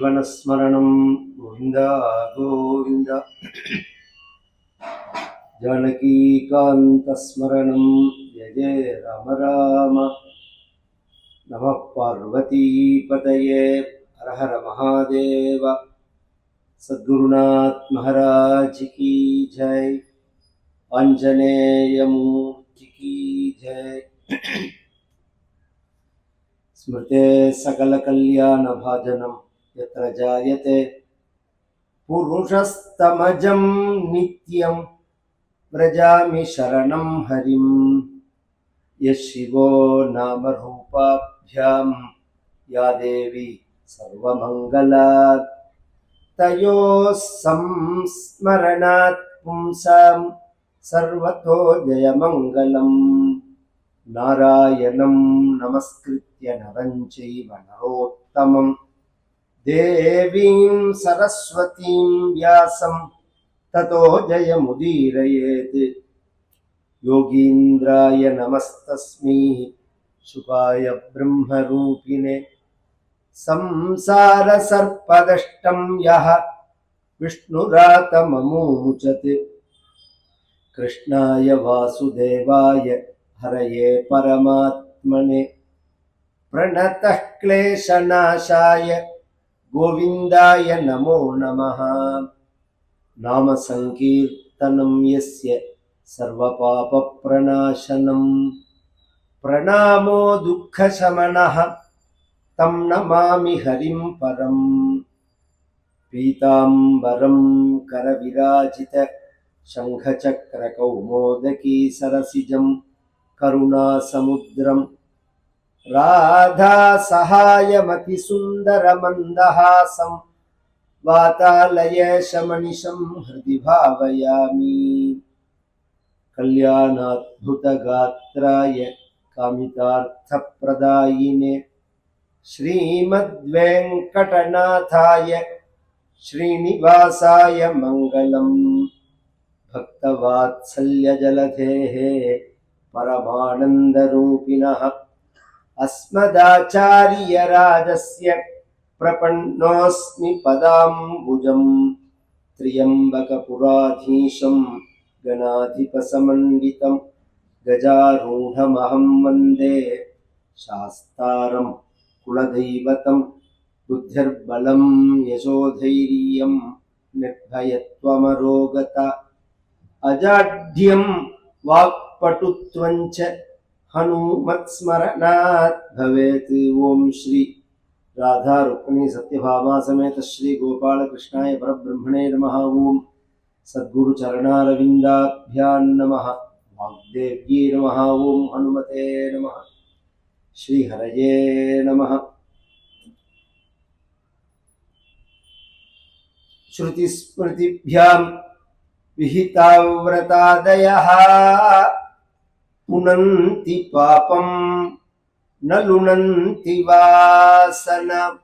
जीवनस्मरणं गोविन्द गोविन्द। जानकीकान्तस्मरणं जय राम राम। नमः पार्वतीपतये हर हर महादेव। सद्गुरुनाथ महाराज की जय। आञ्जनेयमूर्ति की जय। स्मृते सकलकल्याणभाजनं यत्र जायते पुरुषस्तमजं नित्यं व्रजामि शरणं हरिं यः शिवो नामरूपाभ्यां या देवी सर्वमङ्गलात् तयोः संस्मरणात् पुंसां सर्वतो जयमङ्गलम् नारायणं नमस्कृत्य नरं चैव नरोत्तमं देवीं सरस्वतीं व्यासं ततो जयमुदीरयेत् योगीन्द्राय नमस्तस्मै शुकाय ब्रह्मरूपिणे संसारसर्पदष्टं यः विष्णुरातममूचत् कृष्णाय वासुदेवाय हरये परमात्मने प्रणतः क्लेशनाशाय गोविन्दाय नमो नमः। नामसङ्कीर्तनं यस्य सर्वपापप्रणाशनं प्रणामो दुःखशमनः तं नमामि हरिं परम्। पीताम्बरं करविराजित शङ्खचक्रकौमोदकी सरसिजं करुणासमुद्रं राधासहायमतिसुन्दरमन्दहासं वातालयेशमनिशं हृदि भावयामि। कल्याणाद्भुतगात्राय कामितार्थप्रदायिने श्रीमद्वेङ्कटनाथाय श्रीनिवासाय मङ्गलम्। भक्तवात्सल्यजलधेः परमानन्दरूपिणः अस्मदाचार्यराजस्य प्रपन्नोऽस्मि पदाम्बुजं त्र्यम्बकपुराधीशं गणाधिपसमन्वितं गजारूढमहं वन्दे शास्तारं कुलदैवतं बुद्धिर्बलं यशोधैर्यं निर्भयत्वमरोगता अजाढ्यं वाक्पटुत्वञ्च हनुमत्स्मरणात् भवेत् ॐ श्री राधा रुक्मिणी सत्यभामा समेत श्री गोपालकृष्णाय परब्रह्मणे नमः ॐ सद्गुरुचरणारविन्दाभ्यां नमः वाग्देव्यै नमः ॐ हनुमते नमः श्रीहरये नमः श्रुतिस्मृतिभ्यां विहिताव्रतादयः पुनन्ति पापं न लुनन्ति वासन।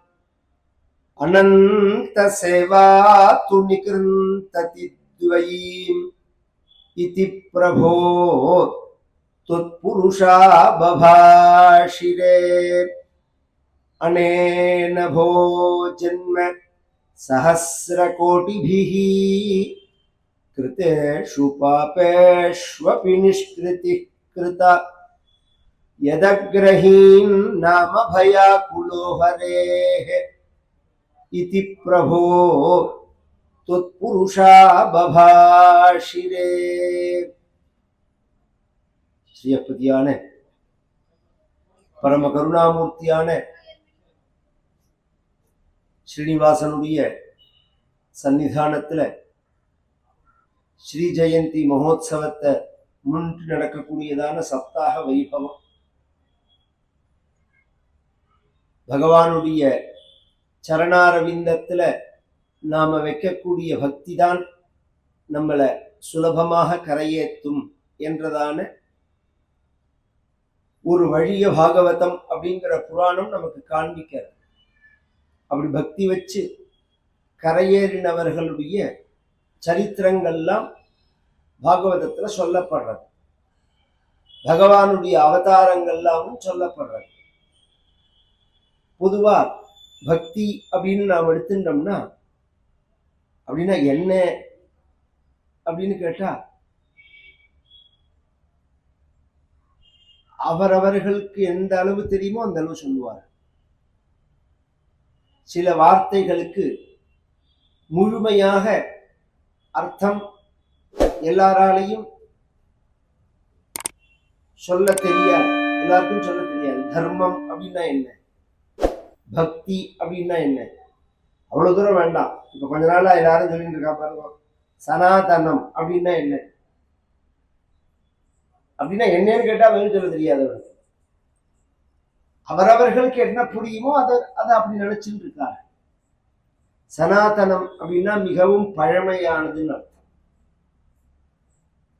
अनन्तसेवा तु निकृन्तति द्वयीम् इति प्रभो त्वत्पुरुषा बभाषिरे। अनेन भो जन्म सहस्रकोटिभिः कृतेषु पापेष्वपि निष्कृतिः। कृता यदग्रहीन् नाम भयाकुलो हरेः इति प्रभो त्वत्पुरुषा बभाषिरे ஸ்ரீயப்பதியான பரம கருணாமூர்த்தியான ஸ்ரீனிவாசனுடைய சன்னிதானத்துல ஸ்ரீ ஜெயந்தி மகோத்சவத்தை முன்னிட்டு நடக்கக்கூடியதான சப்தாக வைபவம். பகவானுடைய சரணாரவிந்தத்துல நாம வைக்கக்கூடிய பக்தி தான் நம்மளை சுலபமாக கரையேற்றும் என்றதான ஒரு வழிய பாகவதம் அப்படிங்கிற புராணம் நமக்கு காண்பிக்கிறது. அப்படி பக்தி வச்சு கரையேறினவர்களுடைய சரித்திரங்கள்லாம் பாகவதத்துல சொல்லப்படுறது. பகவானுடைய அவதாரங்கள்லாமும் சொல்லப்படுறது. பொதுவா பக்தி அப்படின்னு நாம் எடுத்துட்டோம்னா அப்படின்னா என்ன அப்படின்னு கேட்டா அவரவர்களுக்கு எந்த அளவு தெரியுமோ அந்த அளவு சொல்லுவார். சில வார்த்தைகளுக்கு முழுமையாக அர்த்தம் எல்லாராலையும் சொல்ல தெரியாது. எல்லாருக்கும் சொல்ல தெரியாது. தர்மம் அப்படின்னா என்ன? பக்தி அப்படின்னா என்ன? அவ்வளவு தூரம் வேண்டாம். இப்ப கொஞ்ச நாளா எல்லாரும் சொல்லிட்டு இருக்கா பாருங்க. சனாதனம் அப்படின்னா என்ன? அப்படின்னா என்னன்னு கேட்டா பதில் சொல்ல தெரியாது அவருக்கு அவரவர்களுக்கு என்ன புரியுமோ அதை அதை அப்படி நினைச்சுட்டு இருக்காரு. சனாதனம் அப்படின்னா மிகவும் பழமையானதுன்னு அர்த்தம்.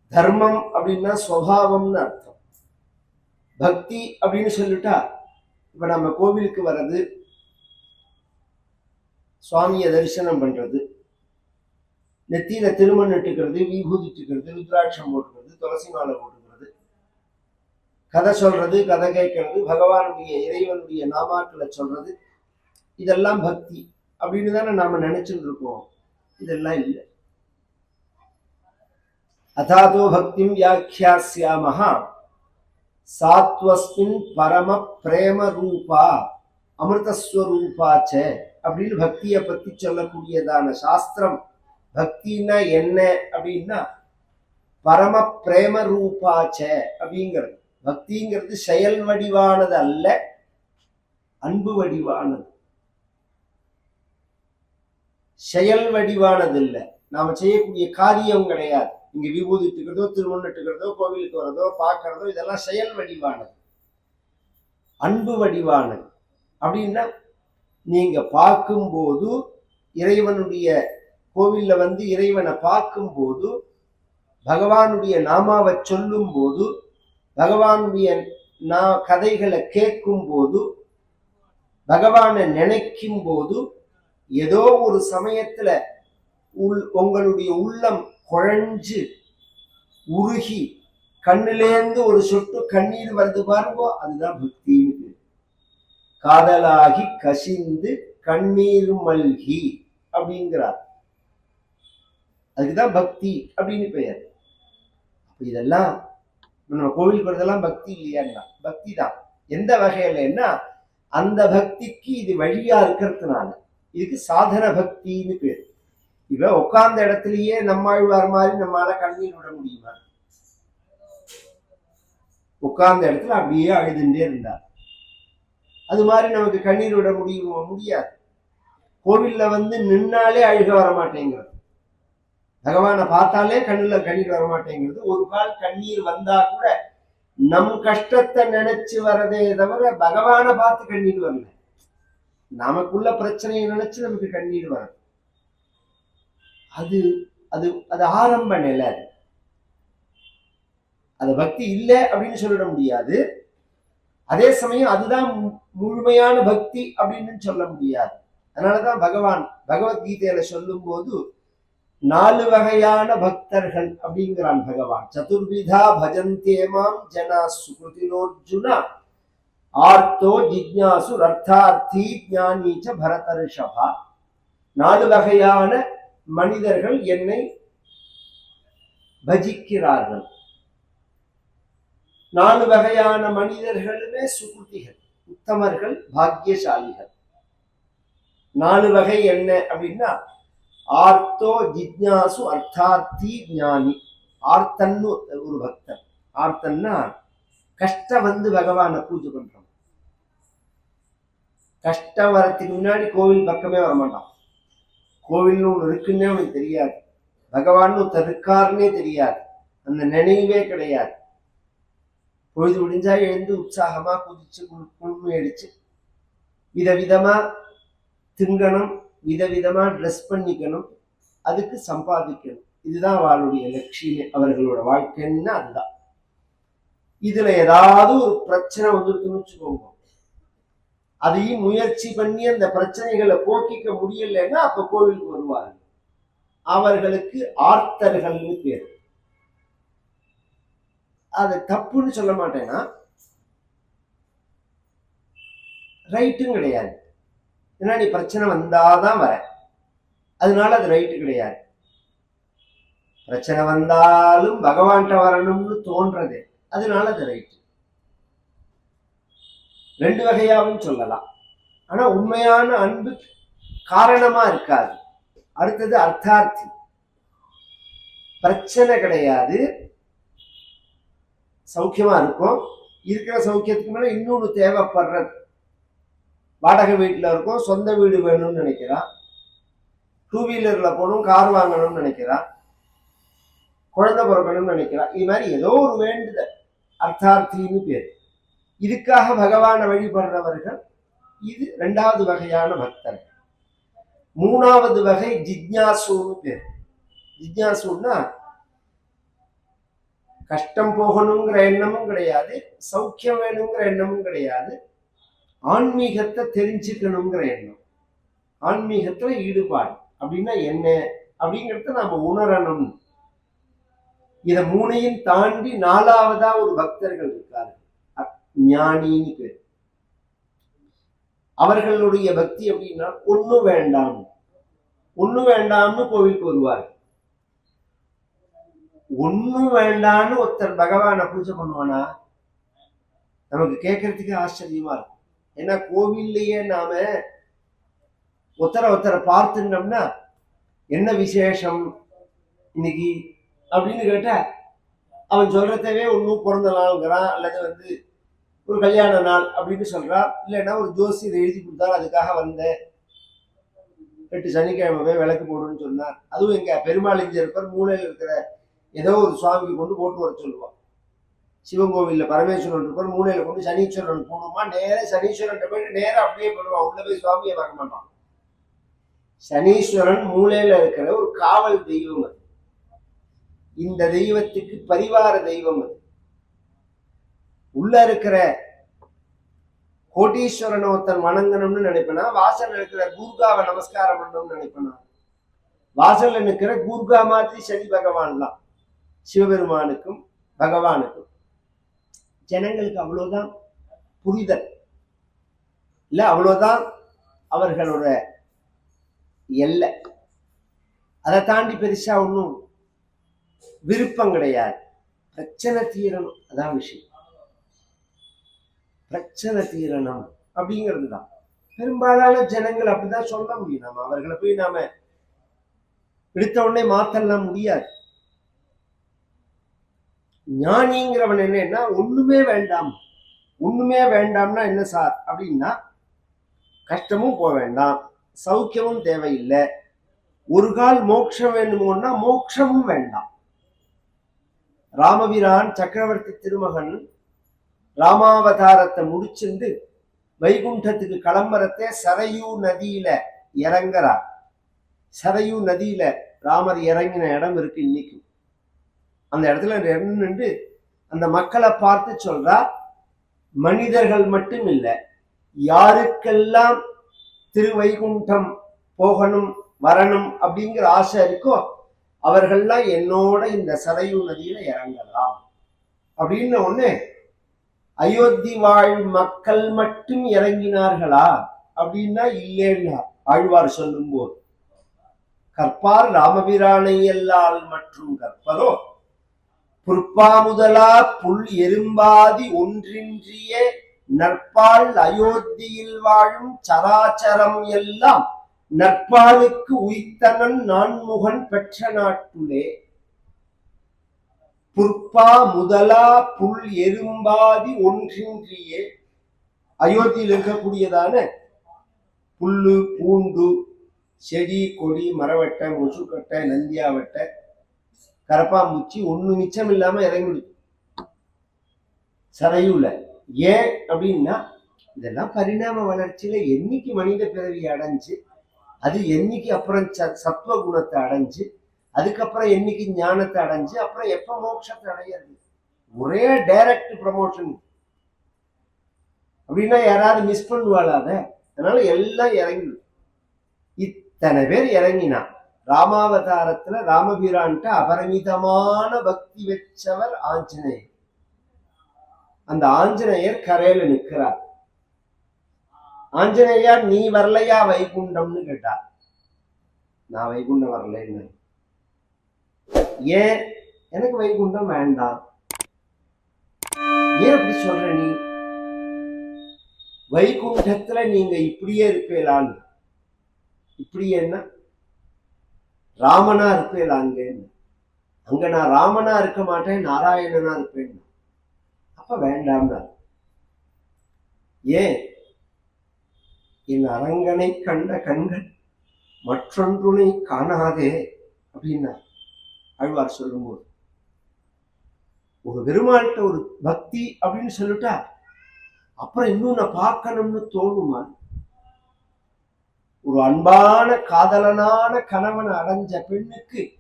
தர்மம் அப்படின்னா சுவாவம்னு அர்த்தம். பக்தி அப்படின்னு சொல்லிட்டா இப்ப நம்ம கோவிலுக்கு வர்றது சுவாமியை தரிசனம் பண்றது நெத்தியில திருமண் இட்டுக்கிறது விபூதி இட்டுக்கிறது ருத்ராட்சம் போட்டுக்கிறது துளசி மாலை போட்டுக்கிறது கதை சொல்றது கதை கேட்கறது பகவானுடைய இறைவனுடைய நாமாக்களை சொல்றது இதெல்லாம் பக்தி அப்படின்னு தானே நாம நினைச்சுட்டு இருக்கோம். இதெல்லாம் இல்லை. அதாதோ பக்திம் வியாக்கியாசியாமஹா சாத்வஸ்மின் பரம பிரேம ரூபா அமிர்தஸ்வரூபாச்ச அப்படின்னு பக்தியை பத்தி சொல்லக்கூடியதான சாஸ்திரம். பக்தின்னா என்ன அப்படின்னா பரம பிரேம ரூபாச்ச அப்படிங்கிறது. பக்திங்கிறது செயல் வடிவானது அல்ல அன்பு வடிவானது. செயல் வடிவானது இல்லை நாம செய்யக்கூடிய காரியம் கிடையாது. இங்க விபூதிட்டுக்கிறதோ திருமணிட்டுக்கிறதோ கோவிலுக்கு வர்றதோ பார்க்கறதோ இதெல்லாம் செயல் வடிவானது. அன்பு வடிவானது. அப்படின்னா நீங்கள் பார்க்கும்போது இறைவனுடைய கோவிலில் வந்து இறைவனை பார்க்கும்போது பகவானுடைய நாமாவை சொல்லும் போது பகவானுடைய நா கதைகளை கேட்கும் போது பகவானை நினைக்கும் போது ஏதோ ஒரு சமயத்துல உள் உங்களுடைய உள்ளம் குழஞ்சு உருகி கண்ணிலேந்து ஒரு சொட்டு கண்ணீர் வருது பாருங்கோ அதுதான் பக்தின்னு காதலாகி கசிந்து கண்ணீர் மல்கி அப்படிங்கிறார். அதுக்குதான் பக்தி அப்படின்னு பெயர். இதெல்லாம் நம்ம கோவிலுக்கு வரதெல்லாம் பக்தி இல்லையான்னா பக்தி தான். எந்த வகையிலன்னா அந்த பக்திக்கு இது வழியா இருக்கிறதுனால. இதுக்கு சாதன பக்தின்னு பேர். இவ உட்கார்ந்த இடத்துலயே நம்மாழ்வார் மாதிரி நம்மளால கண்ணீர் விட முடியுமா? உட்கார்ந்த இடத்துல அப்படியே அழுதுண்டே இருந்தார் அது மாதிரி நமக்கு கண்ணீர் விட முடியுமா? முடியாது. கோவில்ல வந்து நின்னாலே அழுக வர மாட்டேங்கிறது. பகவானை பார்த்தாலே கண்ணுல கண்ணீர் வர மாட்டேங்கிறது. ஒரு கால் கண்ணீர் வந்தா கூட நம் கஷ்டத்தை நினைச்சு வரதே தவிர பகவானை பார்த்து கண்ணீர் வரல. நமக்குள்ள பிரச்சனையை நினைச்சு நமக்கு கண்ணீர் வரும் அது அது அது ஆரம்ப நிலை. அது. பக்தி இல்லை அப்படின்னு சொல்லிட முடியாது. அதே சமயம் அதுதான் மு- முழுமையான பக்தி அப்படின்னு சொல்ல முடியாது. அதனாலதான் பகவான் பகவத்கீதையில சொல்லும் போது நாலு வகையான பக்தர்கள் அப்படிங்கிறான் பகவான். சதுர்விதா பஜந்தேமாம் ஜனா சுகிருதினோர்ஜுனா ஆர்த்தோ ஜிக்யாசு ரத்தார்த்தி ஞானீச்ச பரதர்ஷபா. நாலு வகையான மனிதர்கள் என்னை பஜிக்கிறார்கள். நாலு வகையான மனிதர்களுமே சுகுதிகள் உத்தமர்கள் பாக்கியசாலிகள். நாலு வகை என்ன அப்படின்னா ஆர்த்தோ ஜிக்ஞாசு அர்த்தார்த்தி ஞானி. ஆர்த்தன்னு ஒரு பக்தன். ஆர்த்தன்னா கஷ்டம் வந்து பகவானை பூஜை பண்றோம் கஷ்டம் வரத்துக்கு முன்னாடி கோவில் பக்கமே வரமாட்டான். கோவில்னு ஒன்று இருக்குன்னே அவனுக்கு தெரியாது. பகவான் ஒருத்தர் இருக்காருன்னே தெரியாது. அந்த நினைவே கிடையாது. பொழுது முடிஞ்சா எழுந்து உற்சாகமா குதிச்சு குழுமை அடிச்சு விதவிதமா திங்கணும் விதவிதமா ட்ரெஸ் பண்ணிக்கணும் அதுக்கு சம்பாதிக்கணும். இதுதான் அவளுடைய லட்சியமே. அவர்களோட வாழ்க்கைன்னா அதுதான். இதுல ஏதாவது ஒரு பிரச்சனை வந்துருக்குன்னு வச்சுக்கோங்க. அதையும் முயற்சி பண்ணி அந்த பிரச்சனைகளை போக்கிக்க முடியலைன்னா அப்ப கோவிலுக்கு வருவாங்க அவர்களுக்கு ஆர்த்தர்கள்னு பேர். அது தப்புன்னு சொல்ல மாட்டேன்னா ரைட்டும் கிடையாது. ஏன்னா நீ பிரச்சனை வந்தாதான் வர. அதனால அது ரைட்டு கிடையாது. பிரச்சனை வந்தாலும் பகவான்கிட்ட வரணும்னு தோன்றது. அதனால அது ரைட்டு. ரெண்டு வகையாகவும் சொல்லலாம். ஆனால் உண்மையான அன்பு காரணமாக இருக்காது. அடுத்தது அர்த்தார்த்தி. பிரச்சனை கிடையாது. சௌக்கியமாக இருக்கும். இருக்கிற சௌக்கியத்துக்கு மேலே இன்னொன்று தேவைப்படுற வாடகை வீட்டில் இருக்கும். சொந்த வீடு வேணும்னு நினைக்கிறான் டூ வீலரில் போகணும் கார் வாங்கணும்னு நினைக்கிறான் குழந்தை பிறக்கணும்னு நினைக்கிறான் இது மாதிரி ஏதோ ஒரு வேண்டுதல். அர்த்தார்த்தின்னு பேர். இதுக்காக பகவானை வழிபடுறவர்கள் இது ரெண்டாவது வகையான பக்தர்கள். மூணாவது வகை ஜிக்யாசுன்னு பேர். ஜிக்யாசுன்னா கஷ்டம் போகணுங்கிற எண்ணமும் கிடையாது சௌக்கியம் வேணுங்கிற எண்ணமும் கிடையாது ஆன்மீகத்தை தெரிஞ்சுக்கணுங்கிற எண்ணம். ஆன்மீகத்துல ஈடுபாடு. அப்படின்னா என்ன? அப்படிங்கிறத நாம உணரணும் இதை மூணையும் தாண்டி நாலாவதா ஒரு பக்தர்கள் இருக்காரு ஞானின்னு பேர். அவர்களுடைய பக்தி அப்படின்னா ஒண்ணு வேண்டாம். ஒண்ணு வேண்டாம்னு கோவிலுக்கு வருவார். ஒண்ணும் வேண்டாம்னு ஒருத்தர் பகவானை பூஜை பண்ணுவானா? நமக்கு கேட்கறதுக்கு ஆச்சரியமா இருக்கும். ஏன்னா கோவில்லையே நாம ஒருத்தரை ஒருத்தரை பார்த்துட்டோம்னா என்ன விசேஷம் இன்னைக்கு? அப்படின்னு கேட்டா அவன் சொல்றதவே ஒன்றும் பிறந்த நாளுங்கிறான் அல்லது வந்து ஒரு கல்யாண நாள் அப்படின்னு சொல்றான் இல்லைன்னா ஒரு ஜோசியர் எழுதி கொடுத்தாரு அதுக்காக வந்தேன். எட்டு சனிக்கிழமை போய் விளக்கு போடுன்னு சொன்னார். அதுவும் எங்க பெருமாள் இருப்பார் மூலையில் இருக்கிற ஏதோ ஒரு சுவாமிக்கு கொண்டு போட்டு வர சொல்லுவான். சிவன் கோவிலில் பரமேஸ்வரன் இருப்பார் மூளையில் கொண்டு சனீஸ்வரன் போடுமா? நேராக சனீஸ்வரன் போயிட்டு நேராக அப்படியே போடுவான். உள்ள போய் சுவாமியை பார்க்க மாட்டான். சனீஸ்வரன் மூலையில் இருக்கிற ஒரு காவல் தெய்வம் அது. இந்த தெய்வத்துக்கு பரிவார தெய்வம் அது. உள்ள இருக்கிற கோட்டீஸ்வரனை ஒருத்தன் வணங்கணும்னு நினைப்பனா? வாசல் இருக்கிற கூர்காவை நமஸ்காரம் பண்ணணும்னு நினைப்பனா? வாசல்ல நிற்கிற கூர்கா மாதிரி சனி பகவான்லாம் சிவபெருமானுக்கும் பகவானுக்கும். ஜனங்களுக்கு அவ்வளவுதான் புரிதல். இல்ல அவ்வளவுதான் அவர்களோட எல்லை. அதை தாண்டி பெருசா ஒன்றும் விருப்பம் கிடையாது. பிரச்சனை தீரணும். அதான் விஷயம். பிரச்சனை தீரணும் அப்படிங்கிறது தான் பெரும்பாலான ஜனங்கள் அப்படிதான் சொல்ல முடியும். நம்ம அவர்களை போய் நாம எடுத்த உடனே மாத்தலாம் முடியாது. ஞானிங்கிறவன் என்னன்னா ஒண்ணுமே வேண்டாம். ஒண்ணுமே வேண்டாம்னா என்ன சார்? அப்படின்னா கஷ்டமும் போக வேண்டாம். சௌக்கியமும் தேவையில்லை. ஒரு கால் மோட்சம் வேண்டுமோன்னா மோட்சமும் வேண்டாம். ராமபிரான் சக்கரவர்த்தி திருமகன் ராமாவதாரத்தை முடிச்சிருந்து வைகுண்டத்துக்கு கிளம்புறதே சரையூ நதியில இறங்குறார். சரையூ நதியில ராமர் இறங்கின இடம் இருக்கு இன்னைக்கு. அந்த இடத்துல நின்று அந்த மக்களை பார்த்து சொல்றா மனிதர்கள் மட்டும் இல்லை யாருக்கெல்லாம் திருவைகுண்டம் போகணும் வரணும் அப்படிங்கிற ஆசை இருக்கோ அவர்கள்லாம் என்னோட இந்த சரையூ நதியில இறங்கலாம். அப்படின்னு ஒன்று அயோத்தி வாழ் மக்கள் மட்டும் இறங்கினார்களா? அப்படின்னா இல்லைன்னா ஆழ்வார் சொல்லும் போது கற்பார் ராமபிரானை எல்லால் மற்றும் கற்பரோ புற்பா முதலா புல் எறும்பாதி ஒன்றின்றிய நற்பால் அயோத்தியில் வாழும் சராச்சரம் எல்லாம் நற்பாலுக்கு உய்த்தனன் நான்முகன் பெற்ற நாட்டுலே புற்பா முதலா புல் எறும்பாதி ஒன்றின்றியே. அயோத்தியில் இருக்கக்கூடியதான புல்லு பூண்டு செடி கொடி மரவட்டை முசுக்கட்டை நந்தியாவட்டை கரப்பாம்பூச்சி ஒண்ணு மிச்சம் இல்லாம இறங்கிடுது சரையுல ஏன் அப்படின்னா இதெல்லாம் பரிணாம வளர்ச்சியில என்னைக்கு மனித பிறவி அடைஞ்சு அது என்னைக்கு அப்புறம் ச- சத்துவ குணத்தை அடைஞ்சு அதுக்கப்புறம் என்னைக்கு ஞானத்தை அடைஞ்சு அப்புறம் எப்ப மோட்சத்தை அடையாது ஒரே டைரக்ட் ப்ரமோஷன் அப்படின்னா யாராவது மிஸ் பண்ணுவாளாத அதனால எல்லாம் இறங்கி. இத்தனை பேர் இறங்கினா ராமாவதாரத்துல ராமபிரான்ட்ட அபரிமிதமான பக்தி வச்சவர் ஆஞ்சநேயர். அந்த ஆஞ்சநேயர் கரையில நிற்கிறார் ஆஞ்சநேயா நீ வரலையா வைகுண்டம்னு கேட்டார். நான் வைகுண்டம் வரலைன்னு. ஏன் எனக்கு வைகுண்டம் வேண்டாம் ஏன் அப்படி சொல்ற நீ? வைகுண்டத்துல நீங்க இப்படியே இருப்பீங்களான்னு இப்படி என்ன? ராமனா இருப்பீங்களாங்கன்னு அங்க நான் ராமனா இருக்க மாட்டேன் நாராயணனா இருப்பேன். அப்ப வேண்டாம்னா. ஏன்? என் அரங்கனை கண்ட கண்கள் மற்றொன்றுனை காணாதே அப்படின்னா. ஆழ்வார் சொல்லும்போது. ஒரு பெருமாள்கிட்ட ஒரு பக்தி அப்படின்னு சொல்லிட்டா அப்புறம் இன்னும் நான் பார்க்கணும்னு தோணுமா? ஒரு அன்பான காதலனான கணவனை அடைஞ்ச பெண்ணுக்கு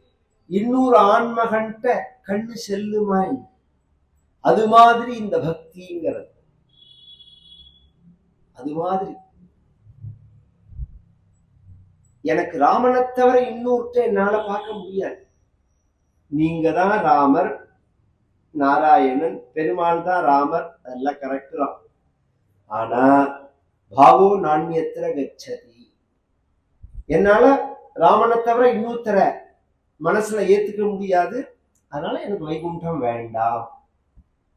இன்னொரு ஆண்மகன்கிட்ட கண்ணு செல்லுமா? அது மாதிரி இந்த பக்திங்கிறது. அது மாதிரி. எனக்கு ராமனை தவிர இன்னொருத்த என்னால பார்க்க முடியாது. நீங்க தான் ராமர் நாராயணன் பெருமாள் தான் ராமர் அதெல்லாம் கரெக்ட் தான். ஆனா பாவோ நாண்யத்திர கச்சதி. என்னால ராமனை தவிர இன்னொருத்தர மனசுல ஏத்துக்க முடியாது. அதனால எனக்கு வைகுண்டம் வேண்டாம்.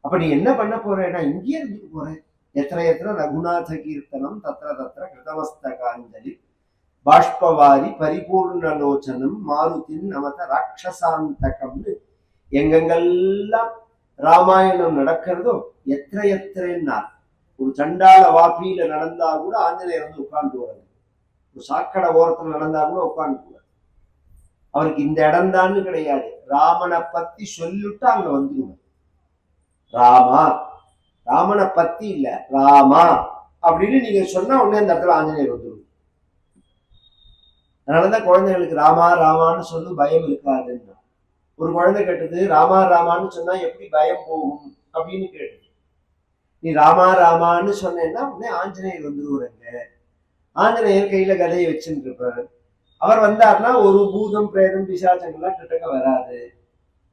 அப்ப நீ என்ன பண்ண போறேன்னா இங்கேயே இருந்துட்டு போறேன். எத்தனை எத்தனை ரகுநாத கீர்த்தனம் தத்திர தத்திர கிருதமஸ்தகாஞ்சலி பாஷ்பவாரி பரிபூர்ணலோச்சனம் மாருதின் நமத ராட்சசாந்தகம்னு எங்கெங்கெல்லாம் ராமாயணம் நடக்கிறதோ எத்தனை எத்தனைன்னா ஒரு சண்டால வாப்பியில நடந்தா கூட ஆஞ்சநேயர் வந்து உட்கார்ந்து வராங்க ஒரு சாக்கடை ஓரத்துல நடந்தா கூட உட்கார்ந்து அவருக்கு இந்த இடம்தான்னு கிடையாது. ராமனை பத்தி சொல்லிட்டு அங்க வந்துருவார். ராமா ராமனை பத்தி இல்ல ராமா அப்படின்னு நீங்க சொன்னா உடனே அந்த இடத்துல ஆஞ்சநேயர் வந்து அதனாலதான் குழந்தைகளுக்கு ராமா ராமான்னு சொல்லும் பயம் இருக்காதுன்னா. ஒரு குழந்தை கேட்டது ராமா ராமான்னு சொன்னா எப்படி பயம் போகும்? அப்படின்னு கேட்டது. நீ ராமா ராமான்னு சொன்னேன்னா உடனே ஆஞ்சநேயர் வந்துருவாருங்க ஆஞ்சநேயர் கையில கதையை வச்சுட்டு இருப்பாரு அவர் வந்தாருன்னா ஒரு பூதம் பிரேதம் பிசாச்சங்கள்லாம் கிட்டக்க வராது.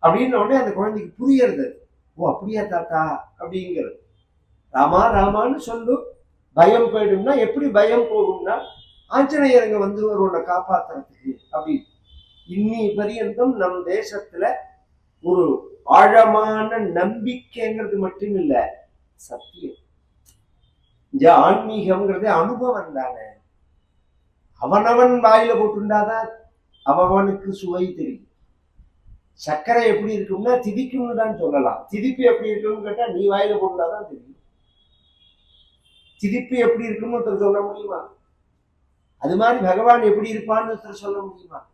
அப்படின்ன உடனே அந்த குழந்தைக்கு புரியறது. ஓ அப்படியா தாத்தா? அப்படிங்கிறது. ராமா ராமான்னு சொல்லு. பயம் போயிடும்னா எப்படி பயம் போகும்னா ஆஞ்சநேயர் வந்து வந்துருவார் உன்னை காப்பாத்துறதுக்கு அப்படி இன்னி பரியந்தம் நம் தேசத்துல ஒரு ஆழமான நம்பிக்கைங்கிறது மட்டும் இல்ல சத்தியம் இந்த அனுபவம் தானே. அவனவன் வாயில போட்டுண்டாதான் அவனுக்கு சுவை தெரியும். சர்க்கரை எப்படி இருக்கும்னா திதிக்கும்னு தான் சொல்லலாம். திதிப்பு எப்படி இருக்கும்னு கேட்டா நீ வாயில போட்டுண்டாதான் தெரியும். திதிப்பு எப்படி இருக்கும்னு சொல்ல முடியுமா? அது மாதிரி பகவான் எப்படி இருப்பான்னு சொல்ல முடியுமா?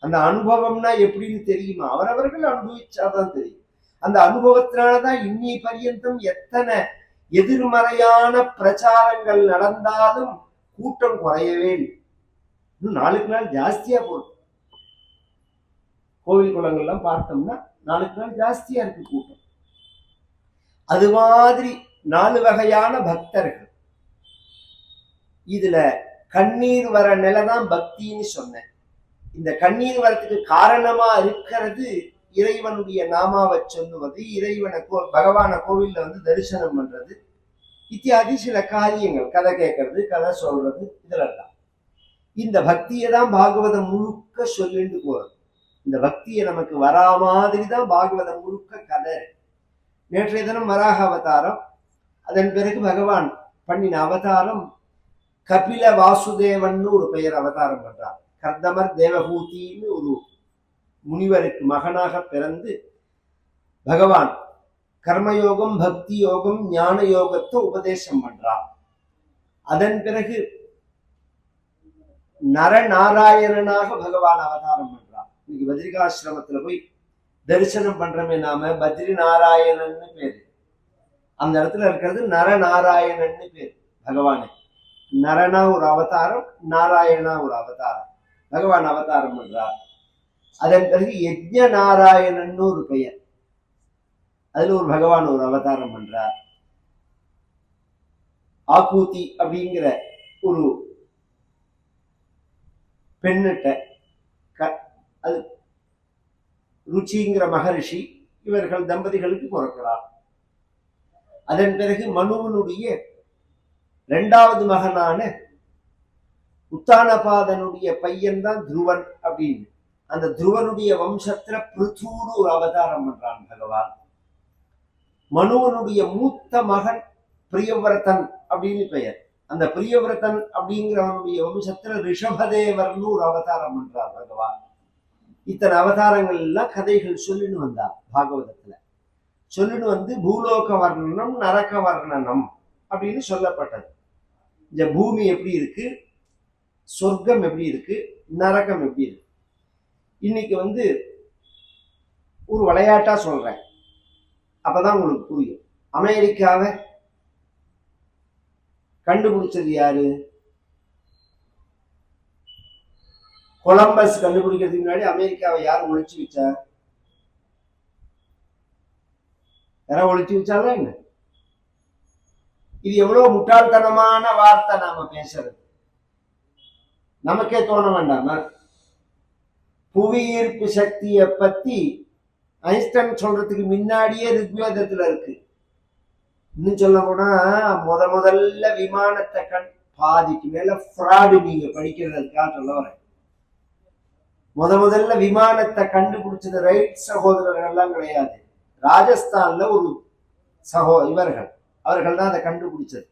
அந்த அனுபவம்னா எப்படின்னு தெரியுமா? அவரவர்கள் அனுபவிச்சாதான் தெரியும். அந்த அனுபவத்தினாலதான் இன்னி பரியந்தம் எத்தனை எதிர்மறையான பிரச்சாரங்கள் நடந்தாலும் கூட்டம் குறையவே இன்னும் நாளுக்கு நாள் ஜாஸ்தியா போகுது கோவில் குளங்கள்லாம் பார்த்தோம்னா நாளுக்கு நாள் ஜாஸ்தியா இருக்கு கூட்டம். அது மாதிரி நாலு வகையான பக்தர்கள். இதுல கண்ணீர் வர நிலைதான் பக்தின்னு சொன்னேன். இந்த கண்ணீர் வரத்துக்கு காரணமா இருக்கிறது இறைவனுடைய நாமாவை சொல்லுவது இறைவனை கோ பகவான கோவில்ல வந்து தரிசனம் பண்றது. இத்தியாதி சில காரியங்கள் கதை கேட்கறது கதை சொல்றது இதெல்லாம் இந்த பக்தியை தான் பாகவதம் முழுக்க சொல்லிட்டு போறது இந்த பக்தியை நமக்கு வரா மாதிரி தான் பாகவதம் முழுக்க கதை. நேற்றைய தினம் வராக அவதாரம். அதன் பிறகு பகவான் பண்ணின அவதாரம் கபில வாசுதேவன் ஒரு பெயர் அவதாரம் பண்றார். கர்தமர் தேவகூதின்னு ஒரு முனிவருக்கு மகனாக பிறந்து பகவான் கர்மயோகம் பக்தி யோகம் ஞான யோகத்தை உபதேசம் பண்றார். அதன் பிறகு நரநாராயணனாக பகவான் அவதாரம் பண்றார். இன்னைக்கு பத்ரிகாசிரமத்துல போய் தரிசனம் பண்றமே நாம பத்ரி நாராயணன்னு பேரு. அந்த இடத்துல இருக்கிறது நரநாராயணன்னு பேர். பகவானுக்கு நரனா ஒரு அவதாரம் நாராயணா ஒரு அவதாரம். பகவான் அவதாரம் பண்றார். அதன் பிறகு யஜ்ய நாராயணன்னு ஒரு பெயர். அதுல ஒரு பகவான் ஒரு அவதாரம் பண்றார். ஆக்கூத்தி அப்படிங்கிற ஒரு பெண்ணிட்ட க அது ருச்சிங்கிற மகரிஷி இவர்கள் தம்பதிகளுக்கு பிறக்கிறார் அதன் பிறகு மனுவனுடைய ரெண்டாவது மகனான உத்தானபாதனுடைய பையன் தான் துருவன் அப்படின்னு. அந்த துருவனுடைய வம்சத்துல பிருத்தூடு ஒரு அவதாரம் பண்றான் பகவான். மனுவனுடைய மூத்த மகன் பிரியவிரதன் அப்படின்னு பெயர். அந்த பிரியவிரதன் அப்படிங்கிறவனுடைய வம்சத்துல ரிஷபதேவர்னு ஒரு அவதாரம் பண்றார் பகவான். இத்தனை அவதாரங்கள் எல்லாம் கதைகள் சொல்லின்னு வந்தார் பாகவதத்துல. சொல்லின்னு வந்து பூலோக வர்ணனம் நரக வர்ணனம் அப்படின்னு சொல்லப்பட்டது. இந்த பூமி எப்படி இருக்கு? சொர்க்கம் எப்படி இருக்கு? நரகம் எப்படி இருக்கு? இன்னைக்கு வந்து ஒரு விளையாட்டா சொல்றேன். அப்பதான் உங்களுக்கு புரியும். அமெரிக்காவை கண்டுபிடிச்சது யாரு? கொலம்பஸ் கண்டுபிடிக்கிறதுக்கு முன்னாடி அமெரிக்காவை யார் ஒழிச்சு வச்சா? யாரா ஒழிச்சு வச்சாலும் என்ன? இது எவ்வளவு முட்டாள்தனமான வார்த்தை நாம பேசுறது. நமக்கே தோண வேண்டாமா? புவி ஈர்ப்பு சக்தியை பத்தி ஐன்ஸ்டைன் சொல்றதுக்கு முன்னாடியே ரிக்வேதத்துல இருக்கு. இன்னும் சொல்ல போனா முத முதல்ல விமானத்தை கண் பாதிக்கு மேல ஃப்ராடு நீங்க படிக்கிறதுக்காக சொல்ல வரேன். முத முதல்ல விமானத்தை கண்டுபிடிச்சது ரைட் சகோதரர்கள் எல்லாம் கிடையாது. ராஜஸ்தான்ல ஒரு சகோ இவர்கள். அவர்கள் தான் அதை கண்டுபிடிச்சது.